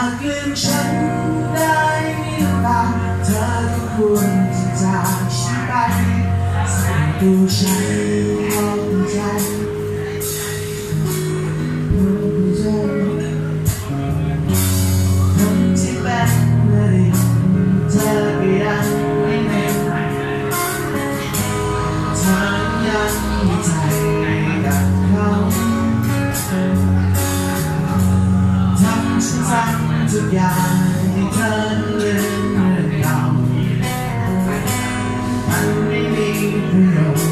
ากลืมฉันได้ไม่ตาเธอก็ควรจะจากฉันไปสั่งตัวฉันพอใจคนที่เป็นม่เร็งเธอก็ยังไม่เล็งเธอยังมีใจ ทุกอย่างที่เธอเล่นเรื่องเก่ามันไม่มีประโยชน์